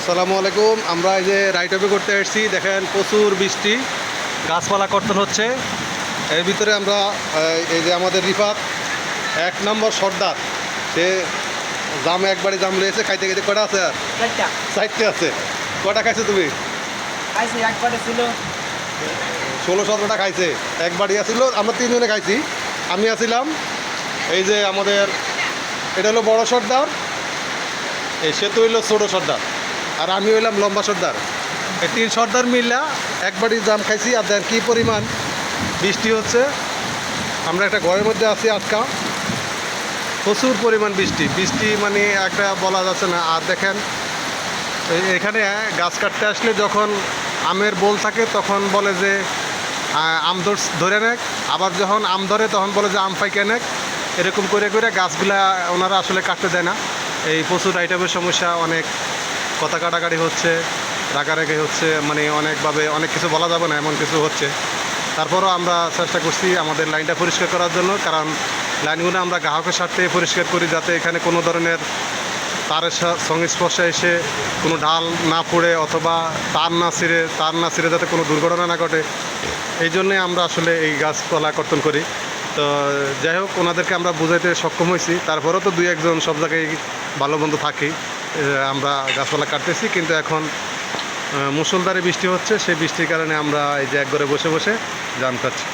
আসসালামু আলাইকুম। আমরা এই যে রাইটবে করতে এসেছি দেখেন প্রচুর বৃষ্টি গাছপালা কর্তন হচ্ছে। এর ভিতরে আমরা এই- যে আমাদের রিফাত এক নম্বর সর্দার সে জাম একবারই জাম রয়েছে খাইতে খাইতে কটা আছে? আর চারটা আছে। কটা খাইছো তুমি? ষোলো সতেরোটা খাইছে। একবারই আসছিল আমরা তিনজনে খাইছি। আমি আছিলাম এই যে আমাদের এটা হলো বড় সর্দার এই সেতু হইল ছোটো সর্দার। আর আমি হইলাম লম্বা সর্দার। এই তিন সর্দার মিল্লা একবারই জাম খাইছি, আর দেন কী পরিমাণ বৃষ্টি হচ্ছে। আমরা একটা ঘরের মধ্যে আছি আটকা। প্রচুর পরিমাণ বৃষ্টি। বৃষ্টি মানে একটা বলা যাচ্ছে না। আর দেখেন এখানে গাছ কাটতে আসলে যখন আমের বোল থাকে, তখন বলে যে আম ধর- নেক। আবার যখন আম ধরে, তখন বলে যে, আম পাইকে নেক। এরকম করে করে গাছগুলা ওনারা আসলে কাটতে দেয় না। এই প্রচুর আইটেমের সমস্যা, অনেক কথা কাটাকাটি হচ্ছে, রাগারাগি হচ্ছে মানে অনেকভাবে অনেক কিছু বলা যাবে না, এমন কিছু হচ্ছে। তারপরও আমরা চেষ্টা করছি আমাদের লাইনটা পরিষ্কার করার জন্য, কারণ লাইনগুলো আমরা গ্রাহকের স্বার্থে পরিষ্কার করি যাতে এখানে কোনো ধরনের তারের সংস্পর্শে এসে কোনো ঢাল না পড়ে অথবা তার না ছিঁড়ে, তার না ছিঁড়ে যাতে কোনো দুর্ঘটনা না ঘটে। এই জন্যে আমরা আসলে এই গাছপালা কর্তন করি। তো যাই হোক, ওনাদেরকে আমরা বুঝাইতে সক্ষম হয়েছি। তারপরেও তো দুই একজন সব জায়গায় ভালো বন্ধু থাকি। আমরা গাছপালা কাটতেছি, কিন্তু এখন মুসলধারে বৃষ্টি হচ্ছে, সেই বৃষ্টির কারণে আমরা এই যে এক ঘরে বসে বসে জাম খাচ্ছি।